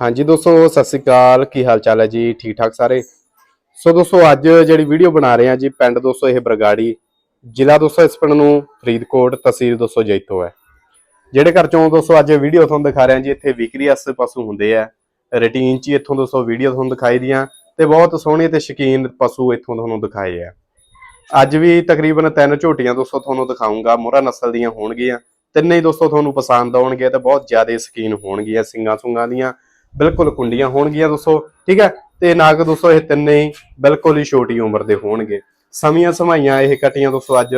ਹਾਂਜੀ ਦੋਸਤੋ, ਸਤਿ ਸ੍ਰੀ ਅਕਾਲ। ਕੀ ਹਾਲ ਚਾਲ ਹੈ ਜੀ? ਠੀਕ ਠਾਕ ਸਾਰੇ? ਸੋ ਦੋਸਤੋ, ਅੱਜ ਜਿਹੜੀ ਵੀਡੀਓ ਬਣਾ ਰਹੇ ਹਾਂ ਜੀ, ਪਿੰਡ ਦੋਸਤੋ, ਇਹ ਬਰਗਾੜੀ, ਜ਼ਿਲ੍ਹਾ ਦੋਸਤੋ, ਇਸ ਪਿੰਡ ਨੂੰ ਫਰੀਦਕੋਟ, ਤਹਿਸੀਲ ਦੋਸਤੋ, ਜੈਤੋ ਹੈ। ਜਿਹੜੇ ਘਰ ਚੋਂ ਦੋਸਤੋ, ਅੱਜ ਵੀਡੀਓ ਤੁਹਾਨੂੰ ਦਿਖਾ ਰਹੇ ਹਾਂ ਜੀ, ਇੱਥੇ ਵਿਕਰੀ ਵਾਸਤੇ ਪਸ਼ੂ ਹੁੰਦੇ ਆ। ਰੂਟੀਨ 'ਚ ਹੀ ਇੱਥੋਂ ਦੋਸਤੋ, ਵੀਡੀਓ ਤੁਹਾਨੂੰ ਦਿਖਾਈ ਦੀਆਂ ਤੇ ਬਹੁਤ ਸੋਹਣੇ ਤੇ ਸ਼ੌਕੀਨ ਪਸ਼ੂ ਇੱਥੋਂ ਤੁਹਾਨੂੰ ਦਿਖਾਏ ਆ। ਅੱਜ ਵੀ ਤਕਰੀਬਨ ਤਿੰਨ ਝੋਟੀਆਂ ਦੋਸਤੋ, ਤੁਹਾਨੂੰ ਦਿਖਾਉਂਗਾ ਮੋਹਰਾ ਨਸਲ ਦੀਆਂ ਹੋਣਗੀਆਂ। ਤਿੰਨੇ ਹੀ ਦੋਸਤੋ, ਤੁਹਾਨੂੰ ਪਸੰਦ ਆਉਣਗੇ ਤੇ ਬਹੁਤ ਜ਼ਿਆਦਾ ਸ਼ੌਕੀਨ ਹੋਣਗੀਆਂ ਸਿੰਗਾਂ ਸੁੰਗਾਂ ਦੀਆਂ। ਬਿਲਕੁਲ ਕੁੰਡੀਆਂ ਹੋਣਗੀਆਂ ਦੋਸਤੋ, ਠੀਕ ਹੈ? ਤੇ ਨਾਗ ਦੋਸਤੋ, ਇਹ ਤਿੰਨੇ ਹੀ ਬਿਲਕੁਲ ਹੀ ਛੋਟੀ ਉਮਰ ਦੇ ਹੋਣਗੇ। ਸਮੀਆਂ ਸਮਾਈਆਂ ਇਹ ਕਟੀਆਂ ਦੋਸਤੋ, ਅੱਜ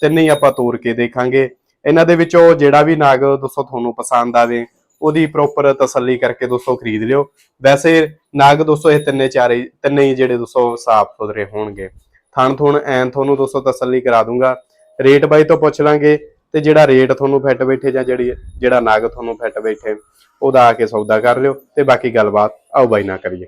ਤਿੰਨੇ ਹੀ ਆਪਾਂ ਤੋੜ ਕੇ ਦੇਖਾਂਗੇ। ਇਹਨਾਂ ਦੇ ਵਿੱਚੋਂ ਜਿਹੜਾ ਵੀ ਨਾਗ ਦੋਸਤੋ ਤੁਹਾਨੂੰ ਪਸੰਦ ਆਵੇ, ਉਹਦੀ ਪ੍ਰੋਪਰ ਤਸੱਲੀ ਕਰਕੇ ਦੋਸਤੋ ਖਰੀਦ ਲਿਓ। ਵੈਸੇ ਨਾਗ ਦੋਸਤੋ, ਇਹ ਤਿੰਨੇ ਚਾਰੇ, ਤਿੰਨੇ ਹੀ ਜਿਹੜੇ ਦੋਸਤੋ ਸਾਫ਼ ਸੁਥਰੇ ਹੋਣਗੇ। ਥਣ ਥੁਣ ਐਨ ਤੁਹਾਨੂੰ ਦੋਸਤੋ ਤਸੱਲੀ ਕਰਾ ਦੂੰਗਾ। ਰੇਟ ਬਾਈ ਤੋਂ ਪੁੱਛ ਲਾਂਗੇ। ਤੇ ਜਿਹੜਾ ਰੇਟ ਤੁਹਾਨੂੰ ਫਿੱਟ ਬੈਠੇ ਜਾਂ ਜਿਹੜੀ ਜਿਹੜਾ ਨਗ ਤੁਹਾਨੂੰ ਫਿੱਟ ਬੈਠੇ ਉਹਦਾ ਆ ਕੇ ਸੌਦਾ ਕਰ ਲਿਓ ਤੇ ਬਾਕੀ ਗੱਲਬਾਤ ਆਓ ਬਾਈ ਨਾ ਕਰੀਏ।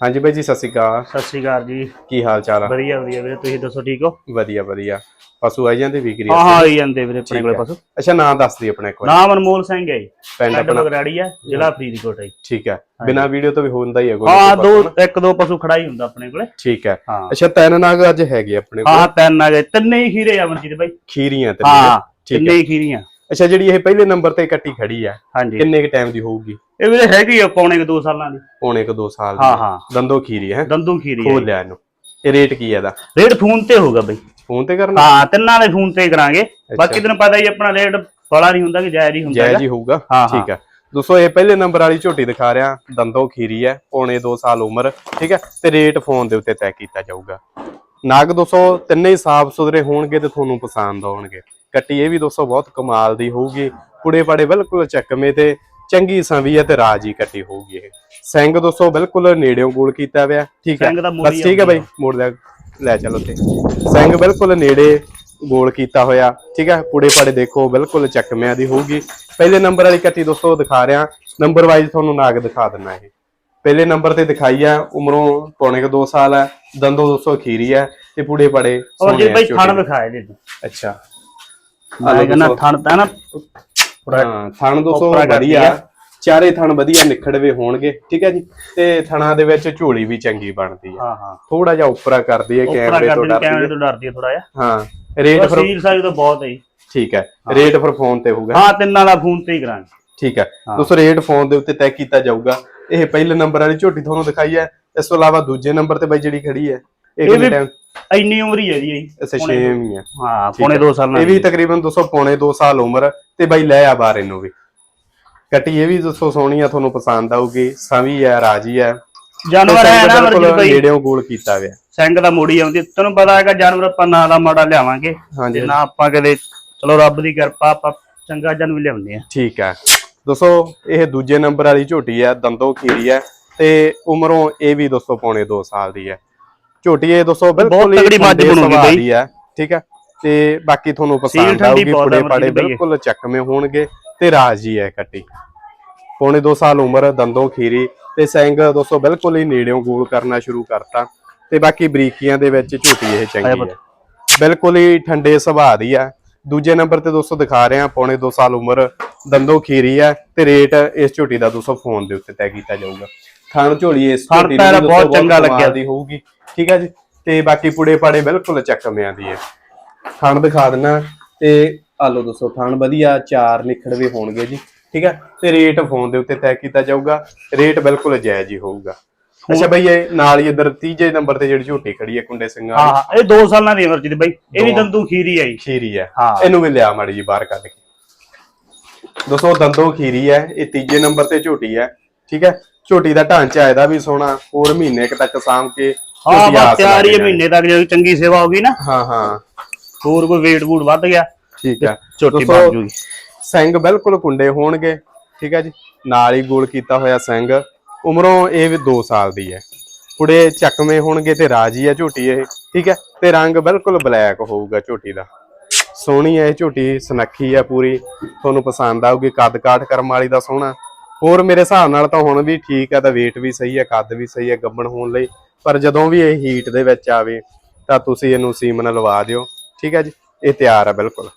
ਹਾਂਜੀ ਬਾਈ ਜੀ ਸਤਿ ਸ਼੍ਰੀ ਅਕਾਲ। ਸਤਿ ਸ਼੍ਰੀ ਅਕਾਲ ਜੀ। ਕੀ ਹਾਲ ਚਾਲ ਆ? ਵਧੀਆ ਵਧੀਆ ਵੀਰੇ ਤੁਸੀਂ ਦੱਸੋ ਠੀਕ ਹੋ? ਵਧੀਆ ਵਧੀਆ। ਪਸ਼ੂ ਆਈ ਜਾਂਦੇ ਵਿਕਰੀ ਹਾਂ ਹਾਂ ਆਈ ਜਾਂਦੇ ਵੀਰੇ ਆਪਣੇ ਕੋਲੇ। ਪਸ਼ੂ। ਅੱਛਾ ਨਾਂ ਦੱਸ ਦੀ ਆਪਣੇ ਕੋਲ। ਨਾਮ ਅਨਮੋਲ ਸਿੰਘ ਹੈ ਜੀ। ਪਿੰਡ ਆਪਣਾ? ਬਗਰਾੜੀ ਹੈ ਜ਼ਿਲ੍ਹਾ ਫਰੀਦਕੋਟ ਹੈ। ਠੀਕ ਹੈ ਬਿਨਾ ਵੀਡੀਓ ਤੋਂ ਵੀ ਹੁੰਦਾ ਹੀ ਹੈ ਕੋਈ ਹਾਂ ਦੋ। ਇੱਕ ਦੋ ਪਸ਼ੂ ਖੜਾ ਹੀ ਹੁੰਦਾ ਆਪਣੇ ਕੋਲੇ। ਠੀਕ ਹੈ। ਅੱਛਾ ਤਿੰਨ ਨਾਗ ਅੱਜ ਹੈਗੇ ਆਪਣੇ ਕੋਲ? ਹਾਂ ਤਿੰਨ ਆ ਗਏ ਤਿੰਨੇ ਹੀ ਖੀਰੇ ਆ ਮਨਜੀਤ ਬਾਈ। ਖੀਰੀਆਂ ਤੇ ਹਾਂ। ਠੀਕ ਤਿੰਨੇ ਹੀ। ਖੀਰੀਆਂ? ਅੱਛਾ ਜਿਹੜੀ ਇਹ ਪਹਿਲੇ ਨੰਬਰ ਤੇ ਕੱਟੀ ਖੜੀ ਆ ਹਾਂਜੀ। ਕਿੰਨੇ ਕ ਟਾਈਮ ਦੀ ਹੋਊਗੀ? ਇਹ ਵੀਰੇ ਹੈਗੀ ਆ ਪੌਣੇ ਕੁ ਦੋ ਸਾਲਾਂ ਦੀ। ਪੌਣੇ ਕ 2 ਸਾਲ ਦੀ। ਹਾਂ ਹਾਂ। ਦੰਦੋ ਖੀਰੀ ਹੈ। ਦੰਦੂ ਖੀਰੀ ਖੋਲ ਲਿਆ ਇਹਨੂੰ। ਇਹ ਰੇਟ ਕੀ ਹੈ ਇਹਦਾ? ਰੇਟ ਫੋਨ ਤੇ ਹੋਊਗਾ ਬਈ। ਫੋਨ ਤੇ ਕਰਨਾ? ਹਾਂ ਤਿੰਨਾਂ ਦੇ ਫੋਨ ਤੇ ਕਰਾਂਗੇ। ਬਾਕੀ ਤੈਨੂੰ ਪਤਾ ਹੀ ਆਪਣਾ ਰੇਟ ਬੜਾ ਨਹੀਂ ਹੁੰਦਾ ਕਿ ਜਾਇਜ਼ ਹੀ ਹੁੰਦਾ ਜਾਇਜ਼। ਹੀ ਹੋਊਗਾ। ਠੀਕ ਹੈ। ਦੋਸਤੋ ਇਹ ਪਹਿਲੇ ਨੰਬਰ ਵਾਲੀ ਝੋਟੀ ਦਿਖਾ ਰਿਹਾ। ਦੰਦੋ ਖੀਰੀ ਹੈ ਪੌਣੇ 2 ਸਾਲ ਉਮਰ। ਠੀਕ ਹੈ। ਤੇ ਰੇਟ ਫੋਨ ਦੇ ਉੱਤੇ ਤੈਅ ਕੀਤਾ ਜਾਊਗਾ। ਨਾਗ ਦੋਸਤੋ ਤਿੰਨੇ ਹੀ ਸਾਫ਼ ਸੁਥਰੇ ਹੋਣਗੇ ਤੇ ਤੁਹਾਨੂੰ ਪਸੰਦ ਆਉਣਗੇ। ਕੱਟੀ ਇਹ ਵੀ ਦੋਸਤੋ ਬਹੁਤ ਕਮਾਲ ਦੀ ਹੋਊਗੀ। ਕੁੜੇ ਪਾੜੇ ਬਿਲਕੁਲ ਚੱਕਵੇਂ ਤੇ ਚੰਗੀ ਸੰਵੀ ਹੈ ਤੇ ਰਾਜੀ ਕੱਟੀ ਹੋਊਗੀ ਇਹ। ਸਿੰਘ ਦੋਸਤੋ ਬਿਲਕੁਲ ਨੇੜਿਓਂ ਗੋਲ ਕੀਤਾ ਹੋਇਆ ਠੀਕ ਹੈ। ਬਸ ਠੀਕ ਹੈ ਬਾਈ ਮੋੜ ਲੈ ਲੈ ਚੱਲ ਉੱਤੇ ਸਿੰਘ ਬਿਲਕੁਲ ਨੇੜੇ ਗੋਲ ਕੀਤਾ ਹੋਇਆ ਠੀਕ ਹੈ। ਕੁੜੇ ਪਾੜੇ ਦੇਖੋ ਬਿਲਕੁਲ ਚੱਕਮਿਆਂ ਦੀ ਹੋਊਗੀ। ਪਹਿਲੇ ਨੰਬਰ ਵਾਲੀ ਕੱਟੀ ਦੋਸਤੋ ਦਿਖਾ ਰਿਹਾ। ਨੰਬਰ ਵਾਈਜ਼ ਤੁਹਾਨੂੰ ਨਾਗ ਦਿਖਾ ਦਿੰਨਾ ਇਹ। ਪਹਿਲੇ ਨੰਬਰ ਤੇ ਦਿਖਾਈ ਆ ਉਮਰੋਂ ਪੌਣੇ ਕੁ 2 ਸਾਲ ਹੈ ਦੰਦੋਂ ਦੋਸਤੋ ਖੀਰੀ ਹੈ ਤੇ ਪੂੜੇ ਪੜੇ ਔਰ ਜੇ। ਥਣ ਅੱਛਾ। ਮੈਂ ਕਹਿੰਦਾ ਥਣ ਤਾਂ ਨਾ ਹਾਂ ਥਣ ਦੋਸਤੋ ਵਧੀਆ। ਆ। ਚਾਰੇ ਥਣ ਵਧੀਆ ਨਿਖੜਵੇ ਹੋਣਗੇ ਠੀਕ ਹੈ ਜੀ? ਤੇ ਥਣਾਂ ਦੇ ਵਿੱਚ ਝੋਲੀ ਵੀ ਚੰਗੀ ਬਣਦੀ ਹੈ ਹਾਂ ਹਾਂ। ਥੋੜਾ ਜਿਹਾ ਉੱਪਰਾ ਕਰਦੀ ਹੈ ਕੈਮਰੇ ਤੋਂ ਡਰਦੀ ਕੈਮਰੇ ਹੈ ਤੋਂ ਡਰਦੀ ਹੈ ਥੋੜਾ ਜਿਹਾ। ਹਾਂ ਰੇਟ ਫਿਰ ਸੀਲ ਸਾਈਜ਼ ਤਾਂ ਬਹੁਤ ਹੈ। ਠੀਕ ਹੈ ਰੇਟ ਫਿਰ ਫੋਨ ਤੇ ਹੋਊਗਾ। ਹਾਂ ਤਿੰਨਾਂ ਦਾ ਫੋਨ ਤੇ ਹੀ ਕਰਾਂਗੇ। ਠੀਕ ਹੈ। ਦੋਸਤੋ ਰੇਟ ਫੋਨ ਦੇ ਉੱਤੇ ਤੈਅ ਕੀਤਾ ਜਾਊਗਾ। ਇਹ ਪਹਿਲੇ ਨੰਬਰ ਵਾਲੀ ਝੋਟੀ ਤੁਹਾਨੂੰ ਦਿਖਾਈ ਹੈ। ਇਸ ਤੋਂ ਇਲਾਵਾ ਦੂਜੇ ਨੰਬਰ ਤੇ ਬਾਈ ਜਿਹੜੀ ਖੜੀ ਹੈ ਇਹ ਵੀ ਟਾਈਮ ਇੰਨੀ ਉਮਰ ਹੀ ਹੈ ਜੀ। ਅੱਛਾ 6 ਹੀ ਹੈ ਪੌਣੇ 2 ਸਾਲ ਇਹ ਵੀ ਤਕਰੀਬਨ 200 ਪੌਣੇ 2 ਸਾਲ ਉਮਰ ਤੇ ਬਾਈ ਲੈ ਆ ਬਾਹਰ ਇਹਨੂੰ ਵੀ। ਕੱਟੀ ਇਹ ਵੀ ਦੋਸਤੋ ਸੋਹਣੀ ਆ ਤੁਹਾਨੂੰ ਪਸੰਦ ਆਊਗੀ। ਸਵੀ ਹੈ ਰਾਜੀ ਹੈ। ਜਾਨਵਰ ਹੈ ਨਾ ਮਰਜ਼ੀ ਬਈ। ਨੇੜਿਓਂ ਗੋਲ ਕੀਤਾ ਹੋਇਆ ਸਿੰਘ ਦਾ ਮੋੜੀ ਆਉਂਦੀ ਤੈਨੂੰ ਪਤਾ ਹੈਗਾ ਜਾਨਵਰ ਆਪਾਂ ਨਾਂ ਦਾ ਮਾੜਾ ਲਿਆਵਾਂਗੇ। ਹਾਂਜੀ ਨਾ ਆਪਾਂ ਕਦੇ ਚਲੋ ਰੱਬ ਦੀ ਕਿਰਪਾ ਆਪਾਂ ਚੰਗਾ ਜਨ ਵੀ ਲਿਆਉਂਦੇ ਆ। ਠੀਕ ਹੈ। ਦੋਸਤੋ ਇਹ ਦੂਜੇ ਨੰਬਰ ਵਾਲੀ ਝੋਟੀ ਹੈ ਦੰਦੋ ਖੀਰੀ ਹੈ ਤੇ ਉਮਰੋਂ ਇਹ ਵੀ ਦੋਸਤੋ ਪੌਣੇ 2 ਸਾਲ ਦੀ ਹੈ। ਝੋਟੀ ਇਹ ਦੋਸਤੋ ਬਿਲਕੁਲ ਤਗੜੀ ਮੱਝ ਬਣੂਗੀ ਬਈ। ਹੈ ਠੀਕ ਹੈ? ਤੇ ਬਾਕੀ ਤੁਹਾਨੂੰ ਪਸੰਦ ਆਊਗੀ ਪੁੜੇ ਹੈ ਪਾੜੇ। ਬਿਲਕੁਲ ਚੱਕਵੇਂ ਹੋਣਗੇ ਤੇ ਰਾਜੀ ਹੈ ਕੱਟੀ। ਪੌਣੇ 2 ਸਾਲ ਉਮਰ ਦੰਦੋ ਖੀਰੀ ਤੇ ਸਿੰਘ ਦੋਸਤੋ ਬਿਲਕੁਲ ਹੀ ਨੇੜਿਓਂ ਗੋਲ ਕਰਨਾ ਸ਼ੁਰੂ ਕਰਤਾ। ਤੇ ਬਾਕੀ ਬਰੀਕੀਆਂ ਦੇ ਵਿੱਚ ਝੋਟੀ ਇਹ ਚੰਗੀ ਹੈ। ਬਿਲਕੁਲ ਹੀ ਠੰਡੇ ਸੁਭਾਅ ਦੀ ਆ ਦੂਜੇ ਨੰਬਰ ਤੇ ਦੋਸਤੋ ਦਿਖਾ ਰਹੇ ਆ ਪੌਣੇ 2 ਸਾਲ ਉਮਰ ਦੰਦੋ ਖੀਰੀ ਹੈ ਤੇ ਰੇਟ ਇਸ ਝੋਟੀ ਦਾ ਦੋਸਤੋ ਫੋਨ ਦੇ ਉੱਤੇ ਤੈਅ ਕੀਤਾ ਜਾਊਗਾ। ਥਣ ਝੋਲੀ ਇਸ ਥਣ ਝੋਟੀ ਪੈਰ ਦੀ ਬਹੁਤ ਚੰਗਾ ਲੱਗਿਆ। ਦੀ ਹੋਊਗੀ। ਠੀਕ ਹੈ ਜੀ? ਤੇ ਬਾਕੀ ਪੁੜੇ ਪਾੜੇ ਬਿਲਕੁਲ ਚੱਕਮਿਆਂ ਦੀ ਹੈ ਥਣ ਦਿਖਾ ਦਿੰਨਾ। ਤੇ ਆ ਦੋਸਤੋ ਥਣ ਵਧੀਆ ਚਾਰ ਨਿਖੜਵੇ ਹੋਣਗੇ ਜੀ। ਠੀਕ ਹੈ ਤੇ ਰੇਟ ਫੋਨ ਦੇ ਉੱਤੇ ਤੈਅ ਕੀਤਾ ਜਾਊਗਾ। ਰੇਟ ਬਿਲਕੁਲ ਜਾਇਜ਼ ਹੀ ਹੋਊਗਾ। ਅੱਛਾ ਬਈ ਇਹ ਨਾਲ ਹੀ ਇਧਰ ਤੀਜੇ ਨੰਬਰ ਤੇ ਜਿਹੜੀ ਝੋਟੀ ਖੜੀ ਹੈ ਕੁੰਡੇ ਸਿੰਘਾਂ ਹਾਂ ਵਾਲੀ। ਹਾਂ ਇਹ 2 ਸਾਲਾਂ ਦੀ ਉਮਰ ਚ ਦੀ ਬਈ। ਇਹ ਵੀ ਦੰਦੂ ਖੀਰੀ ਹੈ ਖੀਰੀ ਹੈ ਹਾਂ। ਇਹਨੂੰ ਵੀ ਲਿਆ ਮਾੜੀ ਜੀ ਬਾਹਰ ਕੱਢ ਕੇ। ਦੋਸਤੋ ਦੰਦੋ ਖੀਰੀ ਹੈ ਇਹ ਤੀਜੇ ਨੰਬਰ ਤੇ ਝੋਟੀ ਹੈ ਠੀਕ ਹੈ ਝੋਟੀ ਦਾ ਢਾਂਚਾ ਇਹਦਾ ਵੀ ਸੋਹਣਾ ਹੋਰ ਮਹੀਨੇ ਕੁ ਤੱਕ ਸਾਂਭ ਕੇ ਹਾਂ ਬਸ ਤਿਆਰ ਹੀ ਹੈ ਮਹੀਨੇ ਤੱਕ ਜੇ ਚੰਗੀ ਸੇਵਾ ਹੋਗੀ ਨਾ ਹਾਂ ਹਾਂ। ਹੋਰ ਕੋਈ weight ਵੂਟ ਵੱਧ ਗਿਆ ਠੀਕ ਹੈ ਝੋਟੀ ਬਣ ਜੂਗੀ। ਸਿੰਘ ਬਿਲਕੁਲ ਕੁੰਡੇ ਹੋਣਗੇ ਠੀਕ ਹੈ ਜੀ? ਨਾਲ ਹੀ ਗੋਲ ਕੀਤਾ ਹੋਇਆ ਸਿੰਘ ਉਮਰੋਂ ਇਹ ਵੀ 2 ਸਾਲ ਦੀ ਹੈ। ਕੁੜੇ ਚੱਕਵੇਂ ਹੋਣਗੇ ਤੇ ਰਾਜੀ ਹੈ ਝੋਟੀ ਇਹ ਠੀਕ ਹੈ? ਤੇ ਰੰਗ ਬਿਲਕੁਲ ਬਲੈਕ ਹੋਊਗਾ ਝੋਟੀ ਦਾ। ਸੋਹਣੀ ਹੈ ਇਹ ਝੋਟੀ ਸੁਨੱਖੀ ਹੈ ਪੂਰੀ। ਤੁਹਾਨੂੰ ਪਸੰਦ ਆਊਗੀ ਕੱਦ ਕਾਠ ਕਰਮ ਵਾਲੀ ਦਾ ਸੋਹਣਾ। ਹੋਰ ਮੇਰੇ ਹਿਸਾਬ ਨਾਲ ਤਾਂ ਹੁਣ ਵੀ ਠੀਕ ਹੈ ਤਾਂ weight ਵੀ ਸਹੀ ਹੈ ਕੱਦ ਵੀ ਸਹੀ ਹੈ ਗੱਬਣ ਹੋਣ ਲਈ। ਪਰ ਜਦੋਂ ਵੀ ਇਹ ਹੀਟ ਦੇ ਵਿੱਚ ਆਵੇ, ਤਾਂ ਤੁਸੀਂ ਇਹਨੂੰ ਸੀਮਨ ਲਵਾ ਦਿਓ। ਠੀਕ ਹੈ ਜੀ? ਇਹ ਤਿਆਰ ਹੈ ਬਿਲਕੁਲ।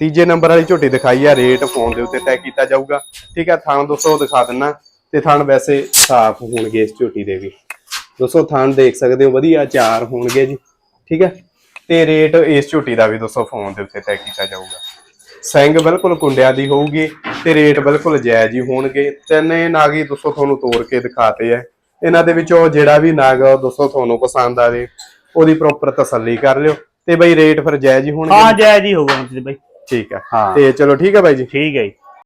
ਤੀਜੇ ਨੰਬਰ ਵਾਲੀ ਝੋਟੀ ਦਿਖਾਈ ਆ ਰੇਟ ਫੋਨ ਦੇ ਉੱਤੇ ਤੈਅ ਕੀਤਾ ਜਾਊਗਾ। ਠੀਕ ਹੈ ਥਾਂ ਦੋਸਤੋ ਦਿਖਾ ਦਿੰਨਾ। ਤੇ ਥਣ ਵੈਸੇ ਸਾਫ਼ ਹੋਣਗੇ ਇਸ ਝੋਟੀ ਦੇ ਵੀ। ਦੋਸਤੋ ਥਣ ਦੇਖ ਸਕਦੇ ਹੋ, ਵਧੀਆ ਚਾਰ ਹੋਣਗੇ ਜੀ। ਠੀਕ ਹੈ ਤੇ ਰੇਟ ਇਸ ਝੋਟੀ ਦਾ ਵੀ ਦੋਸਤੋ ਫੋਨ ਦੇ ਉੱਤੇ ਤੈਅ ਕੀਤਾ ਜਾਊਗਾ। ਸਿੰਘ ਬਿਲਕੁਲ ਕੁੰਡਿਆਂ ਦੀ ਹੋਊਗੀ ਤੇ ਰੇਟ ਬਿਲਕੁਲ ਜਾਇਜ਼ ਹੀ ਹੋਣਗੇ। ਤਿੰਨੇ ਨਾਗ ਹੀ ਦੋਸਤੋ ਤੁਹਾਨੂੰ ਤੋੜ ਕੇ ਦਿਖਾਤੇ ਆ। ਇਹਨਾਂ ਦੇ ਵਿੱਚੋਂ ਜਿਹੜਾ ਵੀ ਨਾਗ ਆ ਦੋਸਤੋ ਤੁਹਾਨੂੰ ਪਸੰਦ ਆਵੇ ਉਹਦੀ ਪ੍ਰੋਪਰ ਤਸੱਲੀ ਕਰ ਲਿਓ। ਤੇ ਬਈ ਰੇਟ ਫਿਰ ਜਾਇਜ਼ ਹੀ ਹੋਣਗੇ। ਹਾਂ ਜਾਇਜ਼ ਹੀ ਹੋਊਗਾ ਬਾਈ। ਠੀਕ ਹਾਂ। ਤੇ ਚਲੋ ਠੀਕ ਹੈ ਬਾਈ ਜੀ। ਠੀਕ ਹੈ ਜੀ।